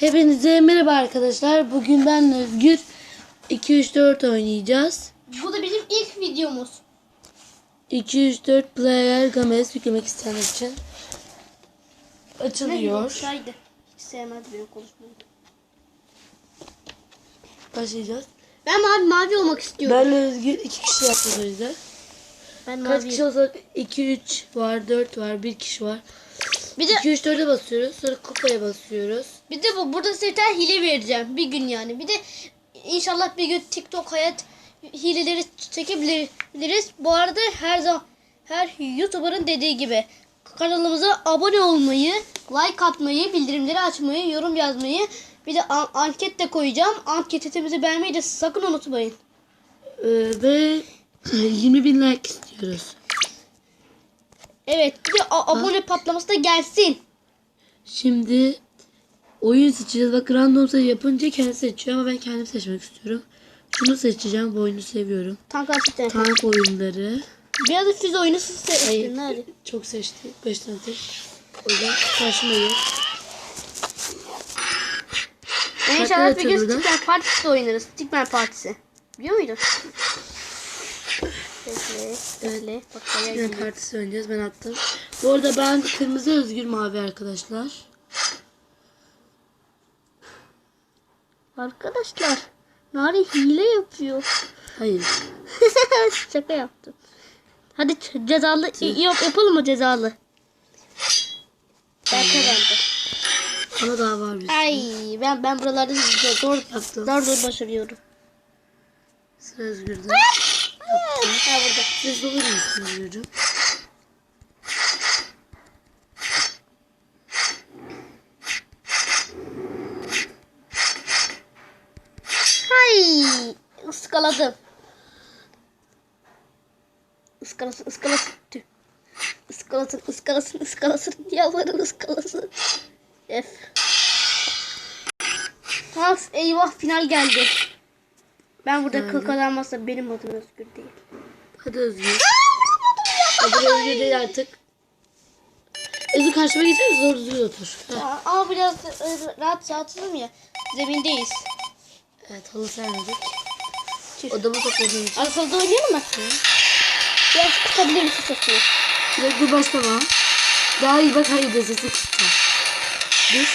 Hepinize merhaba arkadaşlar. Bugün ben Özgür 2-3-4 oynayacağız. Bu da bizim ilk videomuz. 2-3-4 player games yüklemek isteyenler için açılıyor. Şaydı. Hiç sevmez benim konuşmayı. Başlayacağız. Ben mavi mavi olmak istiyorum. Ben Özgür iki kişi yapacağız o yüzden. Ben, Kaç mavi. kişi olsak 2-3 var, 4 var, 1 kişi var. Bir de 2-3-4'e basıyoruz. Sonra kupaya basıyoruz. Bir de bu burada size hile vereceğim bir gün yani. Bir de inşallah bir gün TikTok hayat hileleri çekebiliriz. Bu arada her zaman her YouTuber'ın dediği gibi kanalımıza abone olmayı, like atmayı, bildirimleri açmayı, yorum yazmayı, bir de an- anket de koyacağım. Anketimizi beğenmeyi de sakın unutmayın. Ee, ve 20 bin like istiyoruz. Evet, bir de abone patlaması da gelsin. Şimdi oyun seçeceğiz. Bak random sayı yapınca kendi seçiyor ama ben kendim seçmek istiyorum. Şunu seçeceğim. Bu oyunu seviyorum. Tank asistan. Tank oyunları. Biraz da füze oyunu siz seçtin. Hadi. Çok seçtim. 5 tane tek. O yüzden karşımayı. İnşallah bir gün? Stickman Partisi de oynarız. Stickman Partisi. Biliyor muydun? Bekle. Bekle. Bak bayağı Yine gidiyor. partisi oynayacağız. Ben attım. Bu arada ben kırmızı özgür mavi arkadaşlar. Arkadaşlar. Nari hile yapıyor. Hayır. Şaka yaptım. Hadi cezalı yap, yapalım mı cezalı? Ben kazandım. Ama daha var bir Ay ben ben buralarda zor Yaptım. zor zor başarıyorum. Sıra özgürde. Ha burada. Siz olur musunuz özgürcüm? Hay ıskaladım. Iskalasın ıskalasın. Tüh. Iskalasın ıskalasın ıskalasın. Yalvarın ıskalasın. F. Tamam eyvah final geldi. Ben burada kıl kazanmazsa benim adım Özgür değil. Hadi özgür. Hadi özgür değil artık. Özgür karşıma geçer zor düzgün otur. Aa, Ama biraz e, rahat yatırım ya. Zemindeyiz. Evet halı sermedik. Odamı topladığım için. Arkalıda oynayalım mı? Biraz kısabilir misin sesini? Bir dakika başlama. Daha iyi bak hayır de sesi kısacağım. Biz.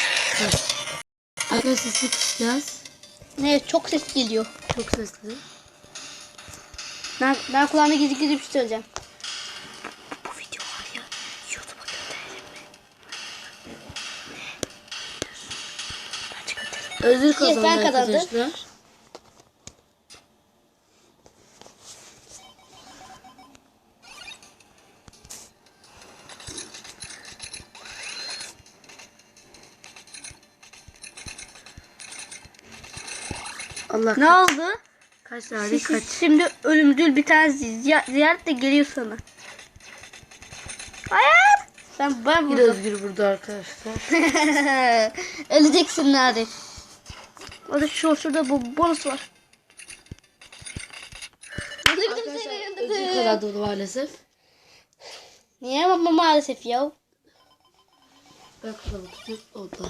Arkadaşlar sesi kısacağız. Evet çok ses geliyor. Çok sesli. Ben, ben kulağına gidip gidip bir şey söyleyeceğim. Bu video var ya YouTube'a gönderelim mi? Bence. Özür kazandı ben kazandım. Allah Ne kaç, oldu? kaç tane kaç. Şimdi ölümcül bir tane ziy- ziyaret de geliyor sana. Hayır. Sen ben vurdum. özgür burada arkadaşlar. Öleceksin nerede? Orada şu şurada bu bonus var. Öldürdüm seni öldürdüm. kazandı maalesef. Niye ama maalesef ya? Ben kazandım. O da.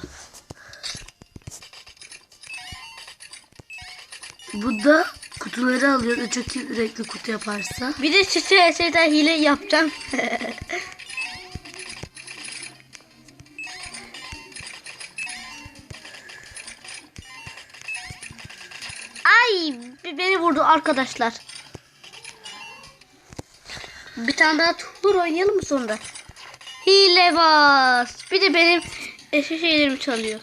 Bu da kutuları alıyor. da Çok iyi renkli kutu yaparsa. Bir de şey, şeyden hile yapacağım. Ay beni vurdu arkadaşlar. Bir tane daha tur oynayalım mı sonra? Hile bas. Bir de benim eşi şeylerimi çalıyor.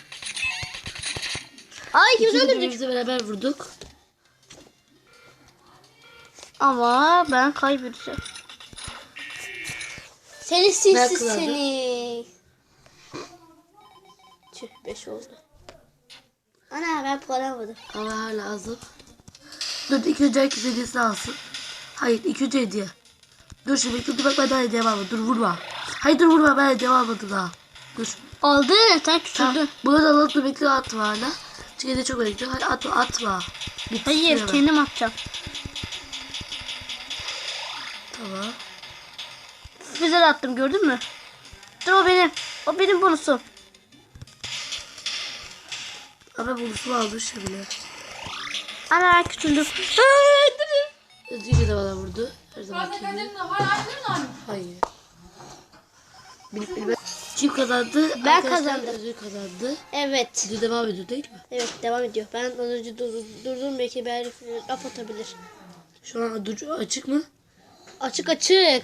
Ay kim öldürdük? beraber vurduk. Ama ben kaybedeceğim. Seni sinsiz seni. Tüh 5 oldu. Ana ben puan almadım. Ama hala azım. Dur ilk önce herkes hediyesini alsın. Hayır ilk önce hediye. Dur şimdi bekle dur bak ben daha hediyem almadım. Dur vurma. Hayır dur vurma ben hediyem almadım daha. Dur. Aldı sen küçüldün. Bunu da alalım dur bekle atma hala. Çünkü hediye çok bekliyor. Hadi atma atma. Bitti Hayır hemen. kendim atacağım. Tamam. Füze de attım gördün mü? Dur o benim. O benim bonusum. Buluşma almış ya bile. Ana küçüldüm. Özgür de bana vurdu. Her zaman? Hayır. Bilip bilmem. Kim kazandı? Ben Arkadaşlar, kazandım. Özgür kazandı. Evet. Video devam ediyor değil mi? Evet devam ediyor. Ben az önce dur, durdum belki bir laf atabilir. Şu an dur, açık mı? Açık açık.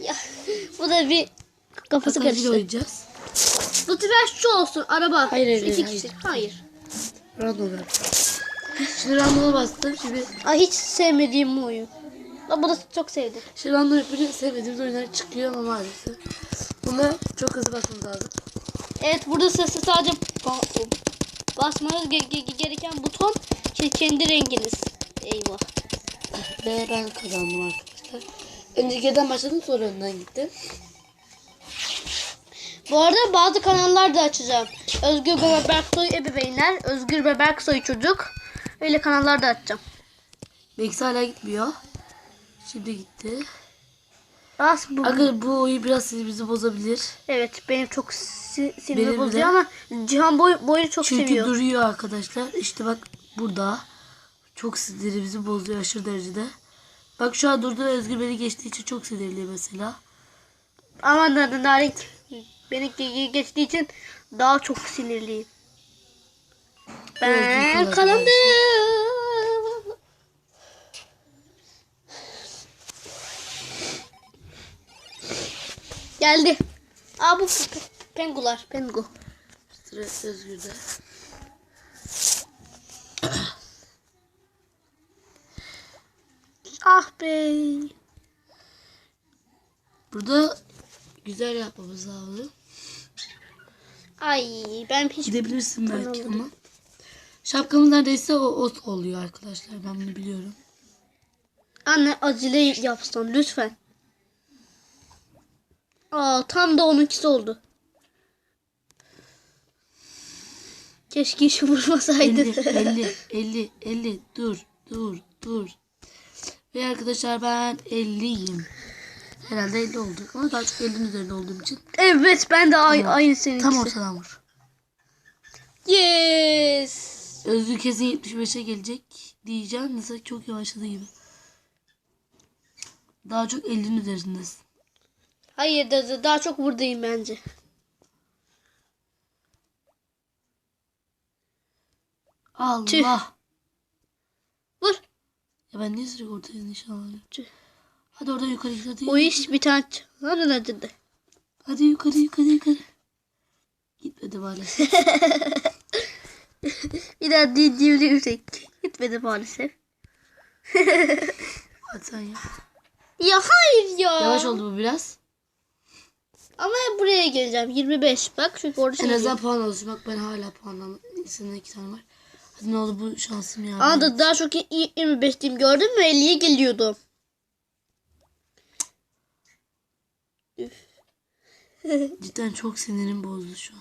Ya bu da bir kafası karıştı. oynayacağız. Bu sefer şu olsun araba. Hayır, hayır, İki hayır. kişi. Hayır. Random ver. Şimdi random'a bastım. Şimdi, Ay hiç sevmediğim bu oyun. Ama bu da çok sevdim. şimdi random yapınca sevmediğimiz oyunlar çıkıyor ama maalesef. Buna çok hızlı basmamız lazım. Evet burada sesi sadece ba- basmanız ge- ge- gereken buton ke- kendi renginiz. Eyvah. Ve ben kazandım arkadaşlar. Önce geriden başladım sonra önden gittim. Bu arada bazı kanallar da açacağım. Özgür ve Berksoy ebeveynler, Özgür ve Berksoy çocuk. Öyle kanallar da açacağım. Belki hala gitmiyor. Şimdi gitti. As bu. Arkadaşlar bu oyun biraz sinirimizi bozabilir. Evet benim çok si- sinirimi Benim de. bozuyor ama Cihan boy boyu çok Çünkü seviyor. duruyor arkadaşlar. İşte bak burada. Çok sinirimizi bozuyor aşırı derecede. Bak şu an durdu Özgür beni geçtiği için çok sinirli mesela. Ama da Narik beni ge- geçtiği için daha çok sinirliyim. Ben Özgür kazandım. Geldi. Aa bu pengular. Pengu. Sıra Özgür'de. Ah be. Burada güzel yapmamız lazım. Ay ben hiç Gidebilirsin belki ama. Şapkamız neredeyse o ot oluyor arkadaşlar. Ben bunu biliyorum. Anne acele yapsın lütfen. Aa tam da onunkisi oldu. Keşke işi vurmasaydı. 50, 50, 50, 50. Dur, dur, dur. Ve arkadaşlar ben 50'yim. Herhalde 50 olduk ama daha çok 50'nin üzerinde olduğum için. evet ben de ay aynı seninkisi. Tam ortadan vur. Yes. Özgür kesin 75'e gelecek diyeceğim. Mesela çok yavaşladı gibi. Daha çok 50'nin üzerindesin. Hayır da da- daha çok buradayım bence. Allah. Tüh. Ben niye ortaya nişan alıyorum? Hadi oradan yukarı hadi. O iş bir tane hadi de. Hadi yukarı yukarı yukarı. Gitmedi maalesef. Bir daha di diyebilirsek. Gitmedi maalesef. Hadi sen ya. Ya hayır ya. Yavaş oldu bu biraz. Ama buraya geleceğim. 25 bak çünkü orada En şey azından puan alıyorsun. Bak ben hala puanlam. Senin iki tane var. Ne oldu bu şansım ya. Aa da daha çok iyi 25 diyeyim gördün mü 50'ye geliyordum. Cidden çok sinirim bozdu şu an.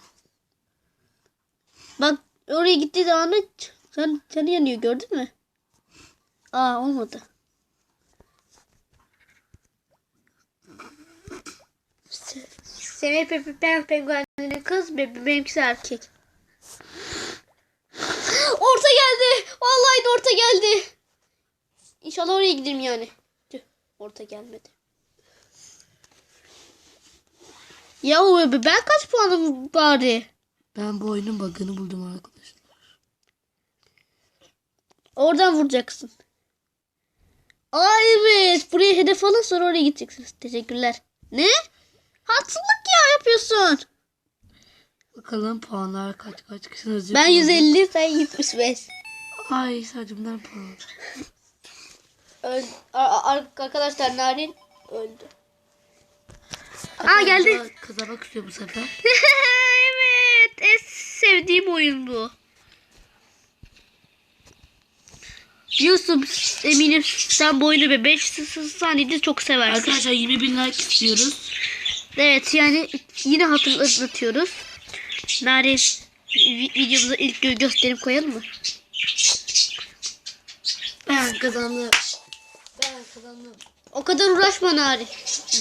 Bak oraya gittiği zaman da sen, seni yanıyor gördün mü? Aa olmadı. Se- Semih penguenlerin kız be- benimkisi erkek. Orta geldi. Vallahi de orta geldi. İnşallah oraya giderim yani. Tüh, orta gelmedi. Ya ben kaç puanım bari? Ben bu oyunun bug'ını buldum arkadaşlar. Oradan vuracaksın. Aa evet. Buraya hedef alın sonra oraya gideceksiniz. Teşekkürler. Ne? Haksızlık ya yapıyorsun. Bakalım puanlar kaç kaç kişi Özgür Ben puanı. 150 sen 75. Ay sadece puan. Ar- arkadaşlar Narin öldü. Aa geldi. Kazanmak istiyor bu sefer. evet. En sevdiğim oyun bu. Yusuf eminim sen bu oyunu be 5 saniyede çok seversin. Arkadaşlar 20 bin like istiyoruz. Evet yani yine hatırlatıyoruz. Narin vi- videomuza ilk gö- gösterim koyalım mı? Ben kazandım. Ben kazandım. O kadar uğraşma Narin.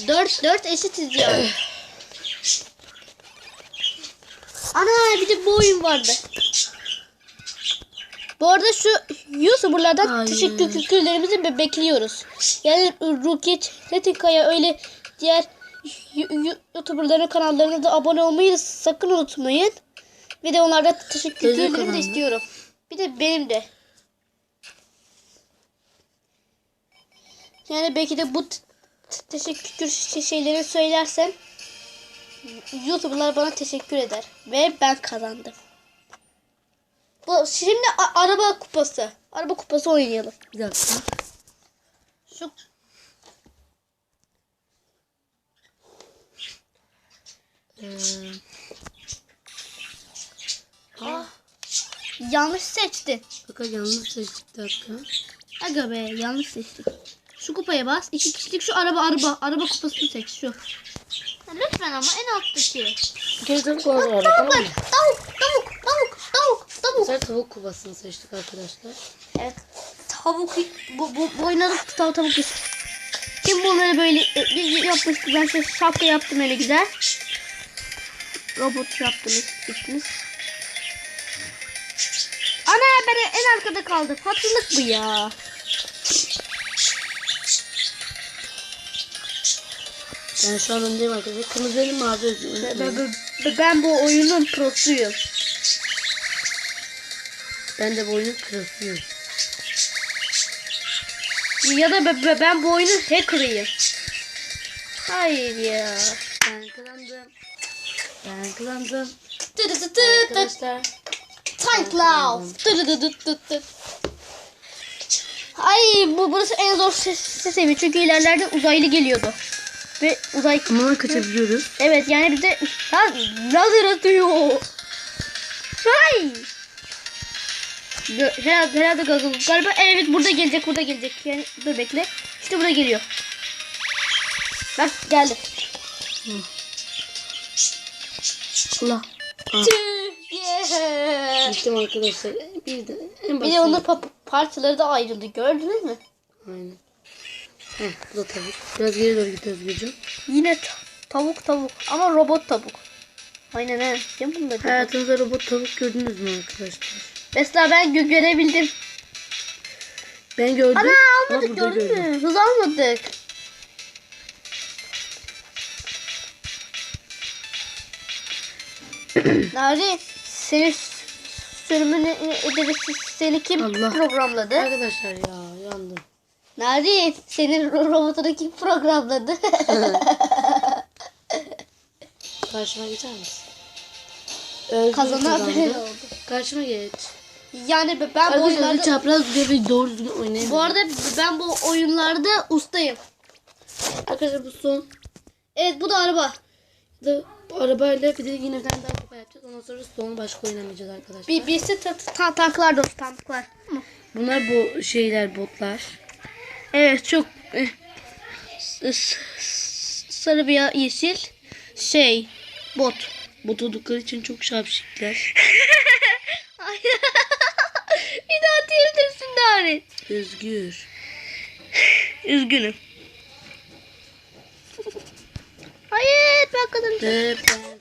4 4 eşitiz yani. Ana bir de bu oyun vardı. Bu arada şu YouTuber'lardan Hayır. teşekkürlerimizi be- bekliyoruz. Yani Rukiye Çetinkaya öyle diğer YouTuber'ların kanallarına da abone olmayı sakın unutmayın. Bir de onlardan Özel teşekkürlerimi de istiyorum. Bir de benim de. Yani belki de bu teşekkür şey- şeyleri söylersem YouTuber'lar bana teşekkür eder. Ve ben kazandım. Bu şimdi araba kupası. Araba kupası oynayalım. Bir dakika. Şu Ee, Ah, yanlış seçtin. bakın yanlış seçtik dakika. Aga be yanlış seçtin. Şu kupaya bas. İki kişilik şu araba araba. Araba kupasını seç şu. Ya lütfen ama en alttaki. Var bu arada tamam mı? Tavuk tavuk tavuk tavuk tavuk. Güzel tavuk kubasını seçtik arkadaşlar. Evet. Tavuk bu, bu, bu oynadık tavuk tavuk. Kim bunları böyle e, yapmıştı ben şey şapka yaptım öyle güzel. Robot yaptınız gittiniz. Ana ben en arkada kaldım. Haklılık bu ya. Ben şu an öndeyim arkadaşlar. Kırmızı elim mavi. Ben, ben, ben- ben bu oyunun prosuyum. Ben de bu oyunun kralıyım. Ya da ben, ben- ben bu oyunun hacker'ıyım. Hayır ya. Ben kazandım. Tı. Arkadaşlar. Tank Love. Tı tı tı tı tı tı. Ay bu burası en zor ses, ses çünkü ilerlerde uzaylı geliyordu. Ve uzay Ama kaçabiliyoruz. evet yani bize lan lazer atıyor. Hay. Herhalde, herhalde galiba, galiba evet burada gelecek burada gelecek yani dur bekle işte burada geliyor. Bak geldi. Allah. Ah, Tüh, yeah. Gittim arkadaşlar. Bir de en Bir de onun pa- parçaları da ayrıldı gördünüz mü? Aynen. Heh, bu da tavuk. Biraz geri doğru git Özgürcüğüm. Yine ta- tavuk tavuk ama robot tavuk. Aynen he. Kim bunu da Hayatınızda robot tavuk gördünüz mü arkadaşlar? Mesela ben gö- görebildim. Ben gördüm. Ana almadık gördün mü? Hız almadık. Nari seni sürümünü ederi seni kim Allah. programladı? Arkadaşlar ya yandım. Nari senin ro- robotunu kim programladı? Karşıma geçer misin? Özgür Kazanan ben oldu. Karşıma geç. Yani ben bu oyunlarda çapraz ve doğru düzgün oynayamıyor. bu arada ben bu oyunlarda ustayım. Arkadaşlar bu son. Evet bu da araba. Da, bu arabayla bir de yine bir tane daha yapacağız. Ondan sonra son başka oynamayacağız arkadaşlar. Bir birisi ta- ta- tanklar dost tanklar. Bunlar bu şeyler botlar. Evet çok s- sarı veya yeşil şey bot. Bot oldukları için çok şapşikler. bir daha diyebilirsin Dari. Özgür. Üzgünüm. Hayır ben kazandım. Ve ben kazandım.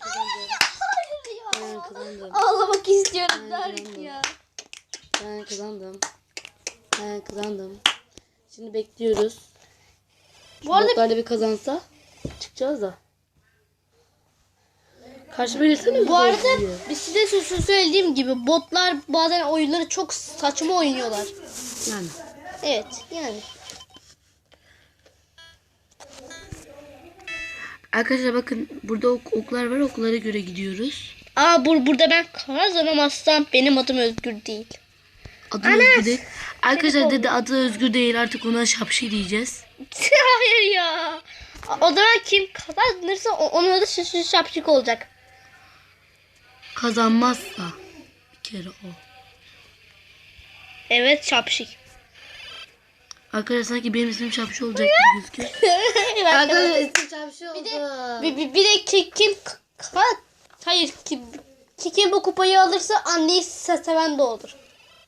Ben kazandım. Ağlamak istiyorum Ben kazandım. ya. Ben kazandım. Ben kazandım. Şimdi bekliyoruz. Bu arada bir kazansa çıkacağız da. Karşıma geçsene. bu arada bir size şu söylediğim gibi botlar bazen oyunları çok saçma oynuyorlar. Yani. Evet yani. Arkadaşlar bakın burada ok- oklar var oklara göre gidiyoruz. Aa bur burada ben kazanamazsam benim adım Özgür değil. Adı! Özgür değil. Arkadaşlar dedi adı Özgür değil artık ona şapşi diyeceğiz. Hayır ya. O zaman kim kazanırsa onun adı şaşı şapşık olacak. Kazanmazsa bir kere o. Evet şapşık. Arkadaşlar sanki benim ismim şapşi olacak gibi gözüküyor. Arkadaşlar ismim şapşi oldu. bir, bir, bir de ki, kim ka- hayır kim, ki, kim bu kupayı alırsa anneyi se- seven de olur.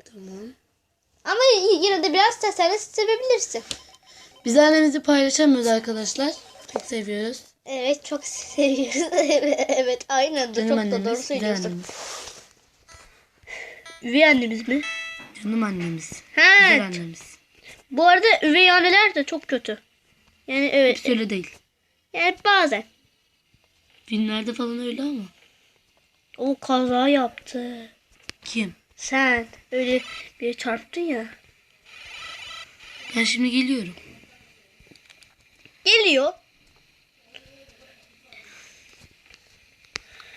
Tamam. Ama yine de biraz de sevebilirsin. Biz annemizi paylaşamıyoruz arkadaşlar. Çok seviyoruz. Evet çok seviyoruz. evet, evet aynen de çok da doğru söylüyorsun. Üvey annemiz mi? Canım annemiz. Ha, Güzel annemiz. bu arada üvey anneler de çok kötü. Yani evet. Hiç öyle değil. Yani bazen. Filmlerde falan öyle ama. O kaza yaptı. Kim? Sen öyle bir çarptın ya. Ben şimdi geliyorum. Geliyor.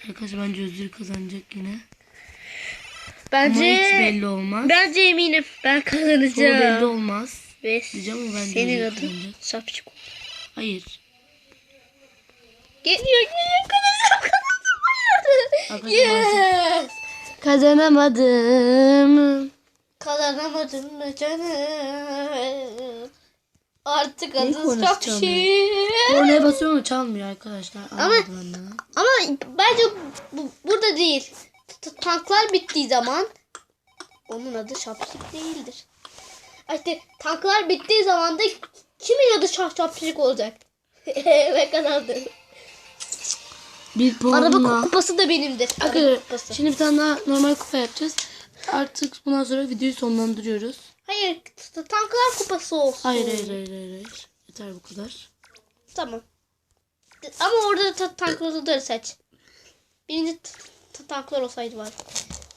Arkadaşlar bence Özgür kazanacak yine. Ama Bence hiç belli olmaz. bence eminim ben Sonu belli kazanacağım. olmaz. Ve Diyeceğim ama bence senin adın. Şapşik. Hayır. Geliyor geliyor kazanacağım kazanacağım. Yes. Kazanamadım. Kazanamadın mı canım? Artık Neyi adın konuşacağım Şapşik. Kornaya basıyor mu çalmıyor arkadaşlar. Anladım. Ama bence bu, burada değil. T- tanklar bittiği zaman onun adı Şapşik değildir. İşte tanklar bittiği zaman da kimin adı Şap Şapşik olacak? Ve kazandı. Bir Araba puanla. kupası da benimdir. Araba kupası. şimdi bir tane daha normal kupa yapacağız. Artık bundan sonra videoyu sonlandırıyoruz. Hayır tanklar kupası olsun. Hayır hayır hayır hayır. hayır. Yeter bu kadar. Tamam. Ama orada ta- tankları seç. Birinci t- t- tanklar olsaydı var.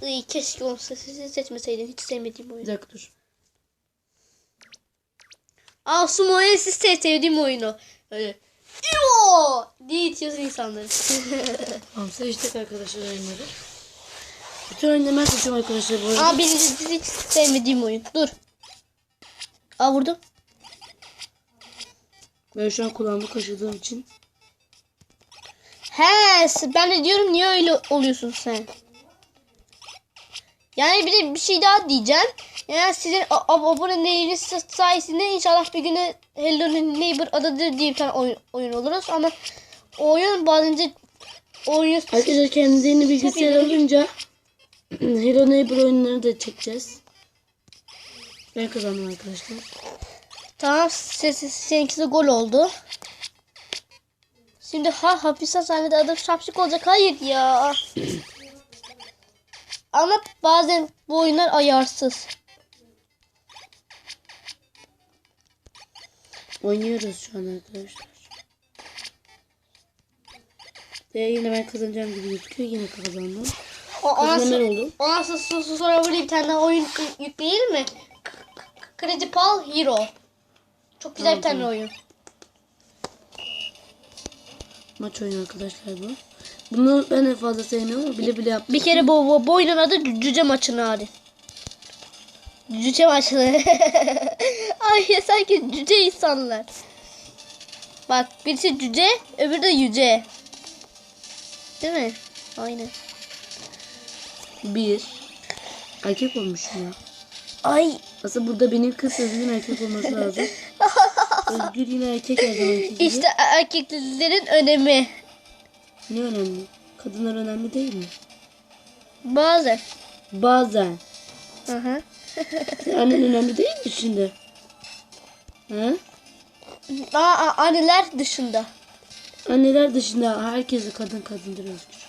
Iy, keşke onu se- se- seçmeseydim. Hiç sevmediğim Bir oyun. dakika dur. Aa Sumo en siz se- sevdiğim oyunu. Öyle. İyo! diye itiyorsun insanları. Tamam seçtik arkadaşlar oyunları. Bütün oyunları ben seçiyorum arkadaşlar bu arada. Aa birinci hiç sevmediğim oyun. Dur. Aa vurdum. Ben şu an kulağımı kaşıdığım için. He ben de diyorum niye öyle oluyorsun sen? Yani bir de bir şey daha diyeceğim. Yani sizin a- a- aboneleriniz sayesinde inşallah bir gün Hello Neighbor adadır diye bir tane oyun, oyun oluruz ama oyun bazen oyun Arkadaşlar kendinize yeni bilgisayar alınca Hello Neighbor oyunları da çekeceğiz. Ben kazandım arkadaşlar. tamam se- se- seninki de gol oldu. Şimdi ha hapis hastanede adım şapşık olacak. Hayır ya. Ama bazen bu oyunlar ayarsız. Oynuyoruz şu an arkadaşlar. Ve yine ben kazanacağım gibi gözüküyor. Yine kazandım. O, ona, Kazanan ben oldum. so- so- sonra böyle bir tane daha oyun yükleyelim mi? K- Credible Hero. Çok güzel bir Tamam, tane tamam. oyun. Maç oyunu arkadaşlar bu. Bunu ben de fazla sevmiyorum ama bile bile yaptım. Bir kere bu, bu, bu oyunun adı Cü- Cüce Maçı'nı hadi. Cüce Maçı'nı. Ay sanki cüce insanlar. Bak birisi cüce öbürü de yüce. Değil mi? Aynen. Bir. Erkek olmuşum ya. Ay Aslında burada benim kız sözünün erkek olması lazım. Özgür yine erkek her zamanki gibi. işte erkeklerin önemi. Ne önemli? Kadınlar önemli değil mi? Bazen. Bazen. Hı hı. Annen önemli değil mi şimdi? Ha? Aa, anneler dışında. Anneler dışında herkesi kadın kadındır Özgür.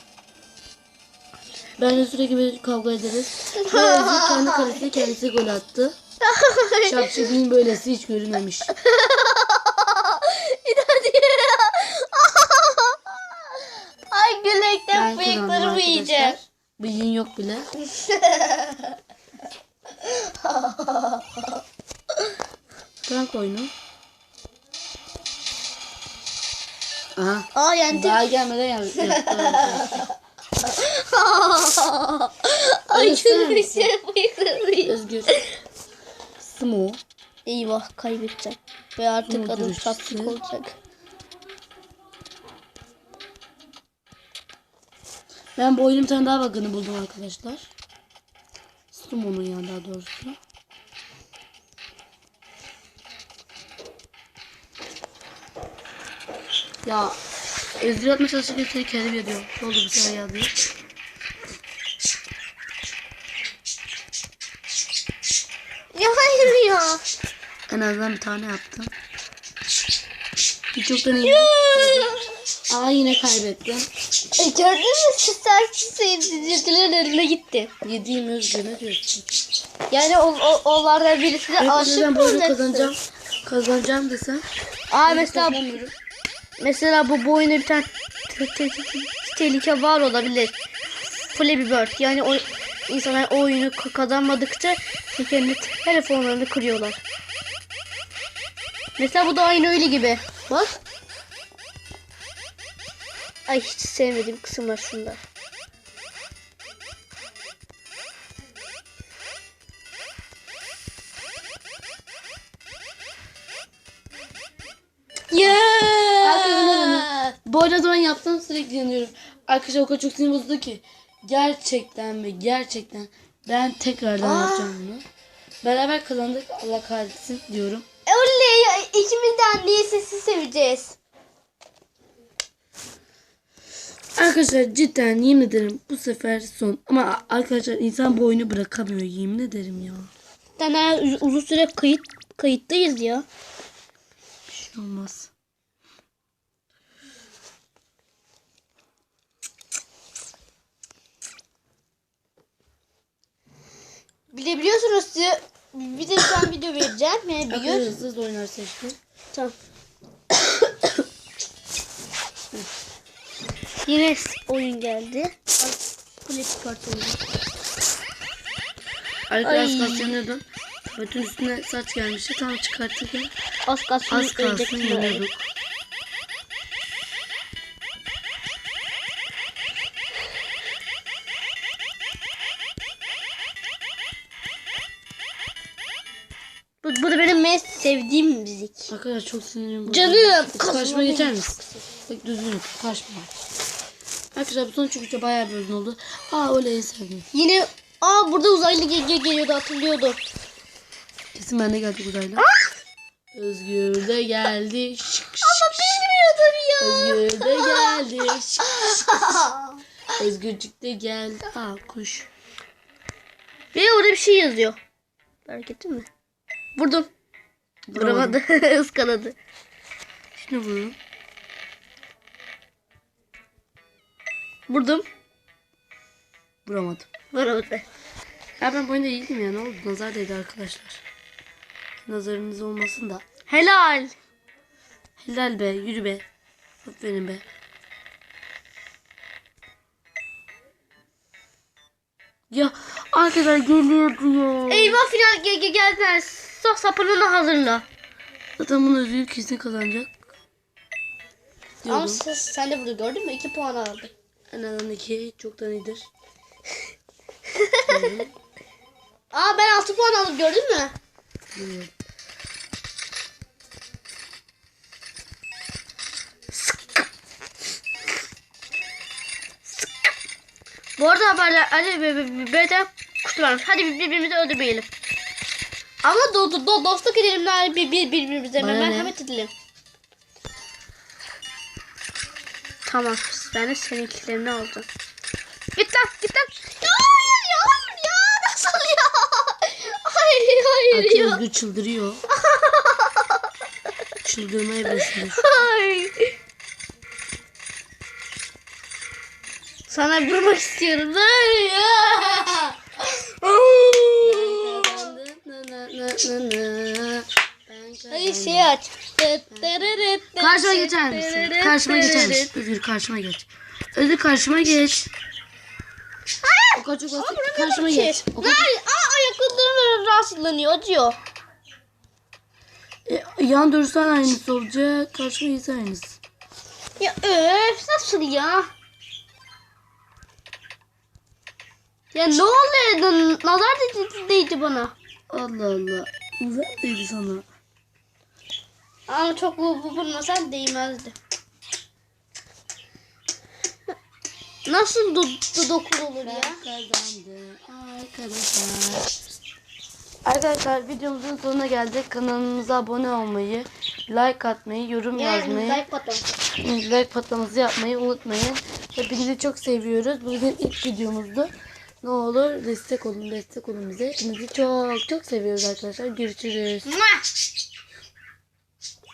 Benle sürekli böyle kavga ederiz. Ve Özgür kendi kalesine kendisi gol attı. Şapşik'in böylesi hiç görünmemiş. Ay gülekten Ben bıyıklarımı yiyeceğim. Bıyığın yok bile. Bırak oyunu. Aha. Aa yendim. Daha gelmeden arkadaşlar. Ay gülekten bıyıklarımı yiyeceğim. Özgür. Smo. Eyvah kaybedeceğim. Ve artık adım çapçık olacak. Ben bu oyunun bir tane daha bug'ını buldum arkadaşlar. Sumo'nun yani daha doğrusu. Ya Özgür atmaya çalışırken seni kendim yazıyorum. Ne oldu bu sefer yazıyor. Ya hayır ya. En azından bir tane yaptım. Birçok tane. Aa yine kaybettim. E, gördün mü? Sen seyircilerin eline gitti. Yediğim özgür ne diyorsun? Yani o, o, onlardan birisi de aşık mı kazanacağım. Kazanacağım desem. Aa mesela. Mesela bu bu oyunda bir tane te- te- te- tehlike var olabilir. Flappy Bird. Yani o insanlar o oyunu ka- kazanmadıkça kendi telefonlarını kırıyorlar. Mesela bu da aynı öyle gibi. Bak. Ay hiç sevmediğim kısım var Bu arada zaman yaptım sürekli yanıyorum. Arkadaşlar o kadar çok sinir bozuldu ki. Gerçekten ve gerçekten ben tekrardan yapacağım bunu. Beraber kazandık. Allah kahretsin diyorum. Oley! İkimiz de anneye sesi seveceğiz. Arkadaşlar cidden yemin ederim bu sefer son. Ama arkadaşlar insan bu oyunu bırakamıyor yemin ederim ya. Daha uzun süre kayıt kayıttayız ya. Bir şey olmaz. Bilebiliyorsunuz size bir de şu an video vereceğim. Yani bir gün. hızlı hızlı oynar seçtim. Tamam. Yine oyun geldi. Kulesi kartonu. Arkadaşlar yanıyordum. Bütün üstüne saç gelmişti. Tam çıkartırken Az kalsın az kalsın yanıyorduk. Bu, da benim en sevdiğim müzik. Arkadaşlar çok sinirim bozuldu. Canım. Karşıma geçer misin? Bak düzgün. Karşıma. Arkadaşlar bu son çünkü bayağı bir uzun oldu. Aa öyle en sevdiğim. Yine aa burada uzaylı gel gel- geliyordu hatırlıyordum. Kesin ben de geldik uzayla. Özgür de geldi. Şık şık. Bilmiyordum ya. Özgür de geldi. Şık şık. Özgürcük de geldi. Aa kuş. De orada bir şey yazıyor. Fark ettin mi? Vurdum. Vuramadı. Iskaladı. Şimdi vurun. Vurdum. Vuramadım. Vuramadı. Ya ben bu oyunda iyiydim ya. Ne oldu? Nazar değdi arkadaşlar. Nazarınız olmasın da. Helal. Helal be. Yürü be. Aferin be. Ya arkadaşlar geliyordu ya. Eyvah final ge ge geldiler. Sok sapını hazırla. Zaten bunu Özgür kesin kazanacak. Ama Diyordum. sen, sen de burada gördün mü? 2 puan aldı. En azından iki çoktan iyidir. Aa ben 6 puan aldım gördün mü? Bilmiyorum. Bu arada haberler hadi böyle kutu varmış. Hadi birbirimizi öldürmeyelim. Ama do, do, do, dostluk edelim yani bir, bir, birbirimize Bana ne? merhamet edelim. Tamam ben de seninkilerini aldım. Git lan git lan. Ya hayır ya hayır ya nasıl ya? Hayır hayır Artık ya. Özgür çıldırıyor. Çıldırma evresinde. Hayır. Sana vurmak istiyorum. Hayır ya. Hayır şey aç. Karşıma geçer misin? Karşıma geçer misin? Özgür karşıma geç. Özgür karşıma geç. O çok basit. Karşıma geç. O. Hayır, aa, ayaklarım rahatsızlanıyor, acıyor. E, yan durursan aynısı olacak. Karşıma geçsen aynısı. Ya öf nasıl ya? Ya ne oluyor? Nazar değdi bana. Allah Allah. Güzel değildi sana. Ama çok bu, bu vurmasan değmezdi. Nasıl du, du dokunulur ya? Kazandı arkadaşlar. Arkadaşlar videomuzun sonuna geldik. Kanalımıza abone olmayı, like atmayı, yorum yazmayı, like button. like patlaması yapmayı unutmayın. Hepinizi çok seviyoruz. Bu bizim ilk videomuzdu. Ne olur destek olun, destek olun bize. Hepinizi çok çok seviyoruz arkadaşlar. Görüşürüz.